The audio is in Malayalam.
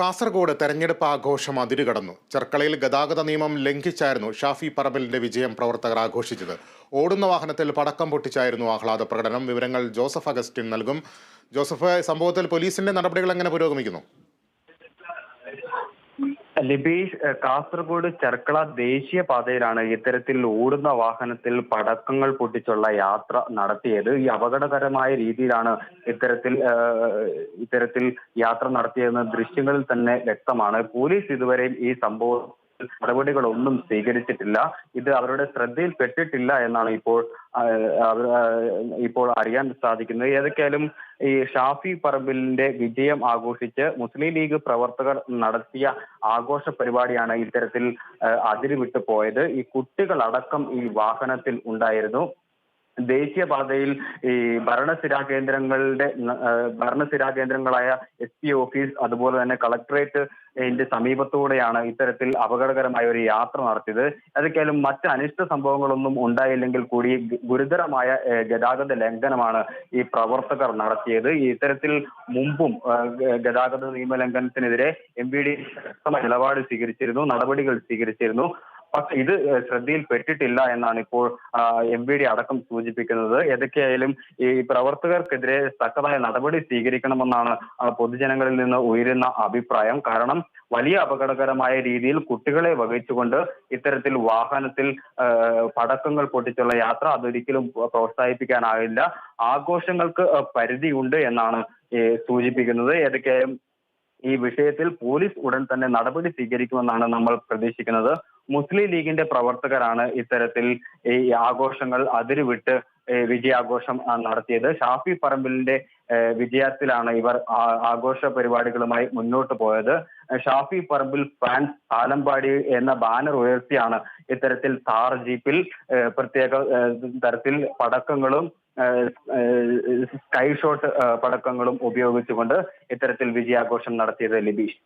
കാസർഗോഡ് തെരഞ്ഞെടുപ്പ് ആഘോഷം അതിരുകടന്നു. ചെർക്കളയിൽ ഗതാഗത നിയമം ലംഘിച്ചായിരുന്നു ഷാഫി പറമ്പലിന്റെ വിജയം പ്രവർത്തകർ ആഘോഷിച്ചത്. ഓടുന്ന വാഹനത്തിൽ പടക്കം പൊട്ടിച്ചായിരുന്നു ആഹ്ലാദ പ്രകടനം. വിവരങ്ങൾ ജോസഫ് അഗസ്റ്റിൻ നൽകും. ജോസഫ് സംഭവത്തിൽ പോലീസിന്റെ നടപടികൾ എങ്ങനെ പുരോഗമിക്കുന്നു? ലിബീഷ് കാസർഗോഡ് ചെർക്കള ദേശീയപാതയിലാണ് ഇത്തരത്തിൽ ഓടുന്ന വാഹനത്തിൽ പടക്കങ്ങൾ പൊട്ടിച്ചുള്ള യാത്ര നടത്തിയത്. ഈ അപകടകരമായ രീതിയിലാണ് ഇത്തരത്തിൽ ഇത്തരത്തിൽ യാത്ര നടത്തിയതെന്ന് ദൃശ്യങ്ങളിൽ തന്നെ വ്യക്തമാണ്. പോലീസ് ഇതുവരെയും ഈ സംഭവം നടപടികളൊന്നും സ്വീകരിച്ചിട്ടില്ല. ഇത് അവരുടെ ശ്രദ്ധയിൽപ്പെട്ടിട്ടില്ല എന്നാണ് ഇപ്പോൾ ഇപ്പോൾ അറിയാൻ സാധിക്കുന്നത്. ഏതൊക്കെയാലും ഈ ഷാഫി പറമ്പിലിന്റെ വിജയം ആഘോഷിച്ച് മുസ്ലിം ലീഗ് പ്രവർത്തകർ നടത്തിയ ആഘോഷ പരിപാടിയാണ് ഇത്തരത്തിൽ അതിരുവിട്ടു പോയത്. ഈ കുട്ടികളടക്കം ഈ വാഹനത്തിൽ ഉണ്ടായിരുന്നു. ദേശീയപാതയിൽ ഈ ഭരണസിരാ കേന്ദ്രങ്ങളുടെ ഭരണസ്ഥിരാ കേന്ദ്രങ്ങളായ എസ് പി ഓഫീസ് അതുപോലെ തന്നെ കളക്ടറേറ്റ് ഇതിന്റെ സമീപത്തൂടെയാണ് ഇത്തരത്തിൽ അപകടകരമായ ഒരു യാത്ര നടത്തിയത്. അതൊക്കെയാലും മറ്റ് അനിഷ്ട സംഭവങ്ങളൊന്നും ഉണ്ടായില്ലെങ്കിൽ കൂടി ഗുരുതരമായ ഗതാഗത ലംഘനമാണ് ഈ പ്രവർത്തകർ നടത്തിയത്. ഇത്തരത്തിൽ മുമ്പും ഗതാഗത നിയമലംഘനത്തിനെതിരെ എം വി ഡി നിലപാട് സ്വീകരിച്ചിരുന്നു നടപടികൾ സ്വീകരിച്ചിരുന്നു. പക്ഷെ ഇത് ശ്രദ്ധയിൽപ്പെട്ടിട്ടില്ല എന്നാണ് ഇപ്പോൾ എം വി ഡി അടക്കം സൂചിപ്പിക്കുന്നത്. ഏതൊക്കെയായാലും ഈ പ്രവർത്തകർക്കെതിരെ തക്കതായ നടപടി സ്വീകരിക്കണമെന്നാണ് പൊതുജനങ്ങളിൽ നിന്ന് ഉയരുന്ന അഭിപ്രായം. കാരണം വലിയ അപകടകരമായ രീതിയിൽ കുട്ടികളെ വഹിച്ചുകൊണ്ട് ഇത്തരത്തിൽ വാഹനത്തിൽ പടക്കങ്ങൾ പൊട്ടിച്ചുള്ള യാത്ര അതൊരിക്കലും പ്രോത്സാഹിപ്പിക്കാനാവില്ല. ആഘോഷങ്ങൾക്ക് പരിധിയുണ്ട് എന്നാണ് സൂചിപ്പിക്കുന്നത്. ഏതൊക്കെയായാലും ഈ വിഷയത്തിൽ പോലീസ് ഉടൻ തന്നെ നടപടി സ്വീകരിക്കുമെന്നാണ് നമ്മൾ പ്രതീക്ഷിക്കുന്നത്. മുസ്ലിം ലീഗിന്റെ പ്രവർത്തകരാണ് ഇത്തരത്തിൽ ഈ ആഘോഷങ്ങൾ അതിരുവിട്ട് വിജയാഘോഷം നടത്തിയത്. ഷാഫി പറമ്പിലിന്റെ വിജയത്തിലാണ് ഇവർ ആഘോഷ പരിപാടികളുമായി മുന്നോട്ട് പോയത്. ഷാഫി പറമ്പിൽ ഫാൻസ് ആലമ്പാടി എന്ന ബാനർ ഉയർത്തിയാണ് ഇത്തരത്തിൽ താർ ജീപ്പിൽ പ്രത്യേക തരത്തിൽ പടക്കങ്ങളും സ്കൈ ഷോട്ട് പടക്കങ്ങളും ഉപയോഗിച്ചുകൊണ്ട് ഇത്തരത്തിൽ വിജയാഘോഷം നടത്തിയത് ലിബീഷ്.